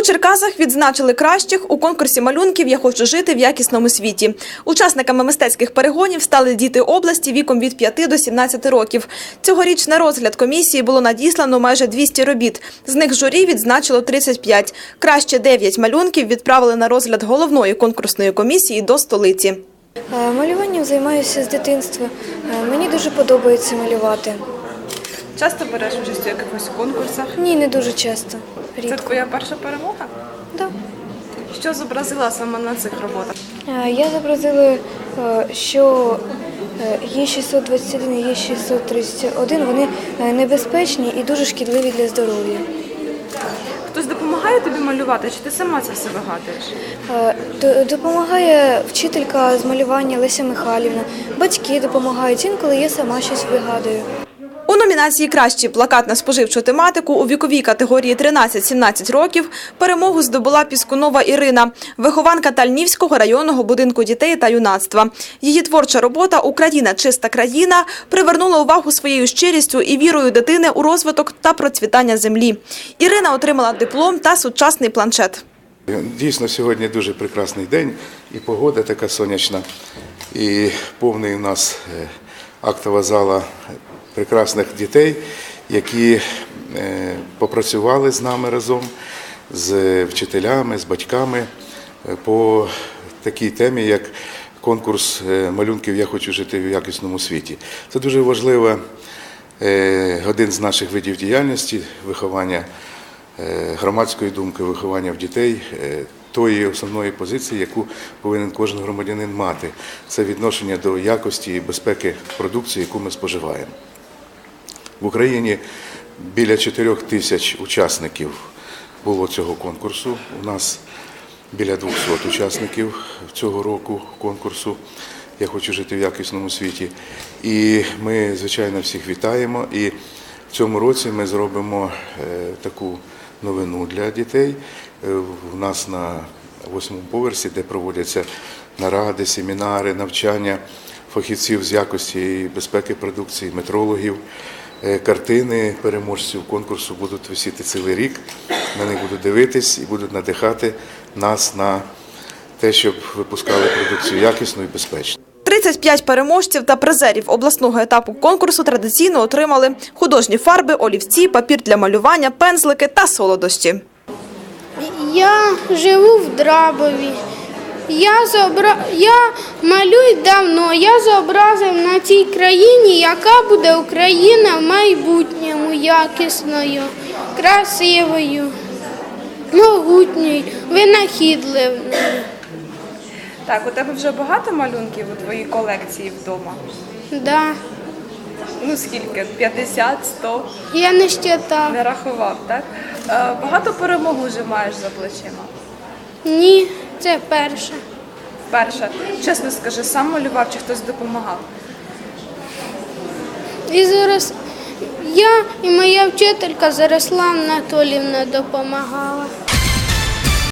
У Черкасах відзначили кращих у конкурсі малюнків Я хочу жити в якісному світі. Учасниками мистецьких перегонів стали діти області віком від 5 до 17 років. Цьогоріч на розгляд комісії було надіслано майже 200 робіт. З них журі відзначило 35. Краще 9 малюнків відправили на розгляд головної конкурсної комісії до столиці. Е, Малюванням займаюся з дитинства. Е, Мені дуже подобається малювати. Часто береш участь у якихось конкурсах. Ні, не дуже часто. Рідко. твоя перша перемога? Да. Що зобразила саме на цих роботах? Е, Я зобразила, е, що е, є 621 і є 631, вони небезпечні і дуже шкідливі для здоров'я. Хтось допомагає тобі малювати, чи ти сама це все вигадуєш? Допомагає вчителька з малювання Леся Михайлівна, батьки допомагають, інколи я сама щось вигадую. Номінації Кращий плакат на споживчу тематику у віковій категорії 13-17 років перемогу здобула Піскунова Ірина, вихованка Тальнівського районного будинку дітей та юнацтва. Її творча робота Україна чиста країна привернула увагу своєю щирістю і вірою дитини у розвиток та процвітання землі. Ірина отримала диплом та сучасний планшет. Дійсно, сьогодні дуже прекрасний день, і погода така сонячна, і повний у нас е, актова зала прекрасних дітей, які е, попрацювали з нами разом, з вчителями, з батьками е, по такій темі, як конкурс е, малюнків Я хочу жити в якісному світі. Це дуже важливо. Е, один з наших видів діяльності виховання громадської думки, виховання в дітей, е, тої основної позиції, яку повинен кожен громадянин мати. Це відношення до якості і безпеки продукції, яку ми споживаємо. В Україні біля 4 тисяч учасників було цього конкурсу. У нас біля 200 учасників цього року конкурсу. Я хочу жити в якісному світі. І ми, звичайно, всіх вітаємо. І в цьому році ми зробимо е, таку новину для дітей. Е, У нас на восьмому поверсі, де проводяться наради, семінари, навчання фахівців з якості і безпеки продукції, метрологів. Е, Картини переможців конкурсу будуть висіти цілий рік. На них будуть дивитись і будуть надихати нас на те, щоб випускали продукцію якісну і безпечну. 35 переможців та призерів обласного етапу конкурсу традиційно отримали художні фарби, олівці, папір для малювання, пензлики та солодощі. Я живу в Драбові. Я, зобра... я малюю давно. Я зобразив на цій країні, яка буде Україна в майбутньому якісною, красивою, могутньою, винахідливою. Так, у тебе вже багато малюнків у твоїй колекції вдома? Да. Ну скільки? 50, 100? Я не щитав. Не рахував, так? Е, багато перемог вже маєш за плечима. Ні, це перше. Перше, чесно скажи, сам малював чи хтось допомагав? І зараз я і моя вчителька Зарослава Анатолівна допомагала.